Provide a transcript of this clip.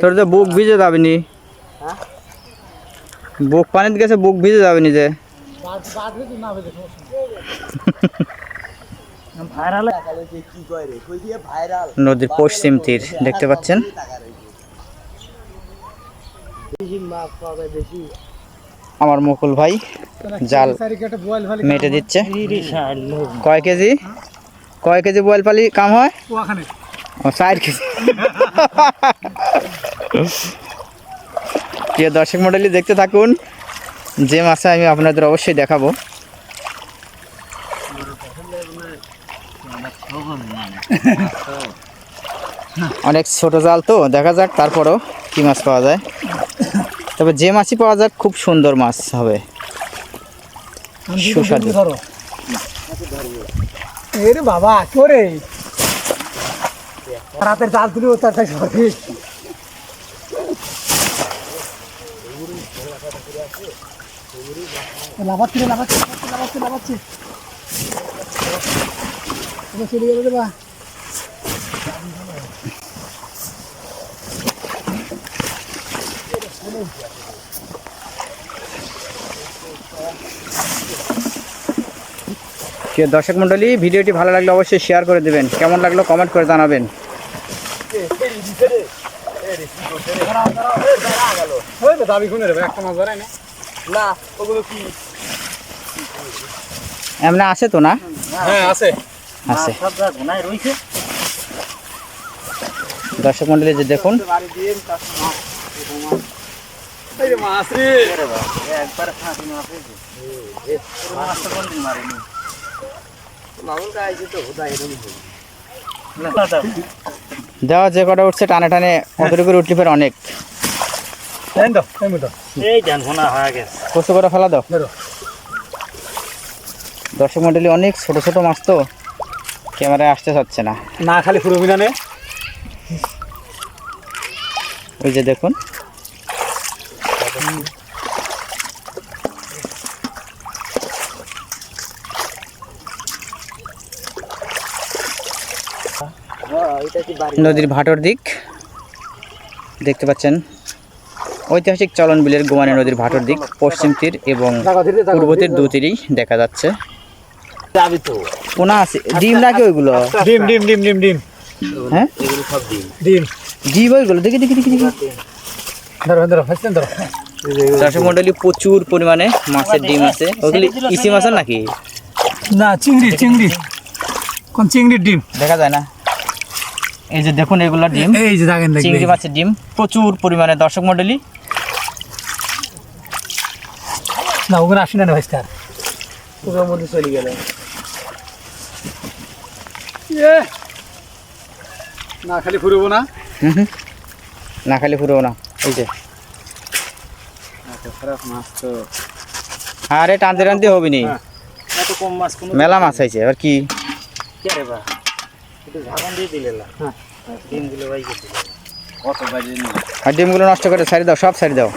তোর তো বুক ভিজে যাবি নি বুক পানিতে গেছে বুক ভিজে যাবে নি যে? ভাইরাল কি কয় রে? কই দিয়ে ভাইরাল? নদীর পশ্চিম তীর দেখতে পাচ্ছেন? আমার মুকুল ভাই জাল মেটে দিচ্ছে। কয় কেজি? কয় কেজি বয়েল পালি কাম হয়? প্রিয় দর্শক মন্ডলী দেখতে থাকুন। যে মাছে আমি আপনাদের অবশ্যই দেখাবো। অনেক ছোট জাল তো, দেখা যাক তারপরও কি মাছ পাওয়া যায়। তবে যে মাছই পাওয়া যাক, খুব সুন্দর মাছ হবে। সুস্বাদু। বাবা করে রাতের জাল তুলি তার দর্শক মণ্ডলী, ভিডিওটি ভালো লাগলে অবশ্যই শেয়ার করে দেবেন। কেমন লাগল কমেন্ট করে জানাবেন। দাবি একটা মাছ না। না ওগুলো কি? এমনি আছে তো না? হ্যাঁ আছে। আছে। দর্শক মণ্ডলী যে দেখুন। মারেনি? দেওয়া যে কটা উঠছে টানে টানে অতটুকু উঠলি ফের অনেক। দেন তো এই মতো এই ধান ভোনা হয়ে গেছে। কষ্ট করে ফেলা দাও। দর্শক মণ্ডলী অনেক ছোট ছোট মাছ তো ক্যামেরায় আসতে চাচ্ছে না। না খালি ফুরবি না নে। ওই যে দেখুন। নদীর ভাটর দিক। দেখতে পাচ্ছেন ঐতিহাসিক চলন বিলের গোয়ানি নদীর ভাটর দিক পশ্চিম তীর এবং পূর্ব তীর দু তীরই দেখা যাচ্ছে। পোনা আছে ডিম নাকি ওইগুলো? ডিম ডিম ডিম ডিম ডিম। হ্যাঁ? ডিম। ডিম ওইগুলো দেখি দেখি দেখি দেখি। মন্ডলী প্রচুর পরিমাণে মাছের ডিম আছে। ওগুলি ইসি মাছের নাকি? না চিংড়ি চিংড়ি। কোন চিংড়ির ডিম? দেখা যায় না। এই যে দেখুন এগুলো ডিম। এই যে দেখেন চিংড়ি মাছের ডিম। প্রচুর পরিমাণে দর্শক মন্ডলী। না ওখানে আসি না রে ভাইস্টার পুরোর মধ্যে চলে গেল। না খালি ফুরবো না। না খালি পুরো না। এই যে। খারাপ মাছ তো। আরে টানতে টানতে হবে নি মাছ মেলা মাছ আছে এবার কি? কে রে বা? আর ডিমগুলো নষ্ট করে সারি দাও সব সারি দাও।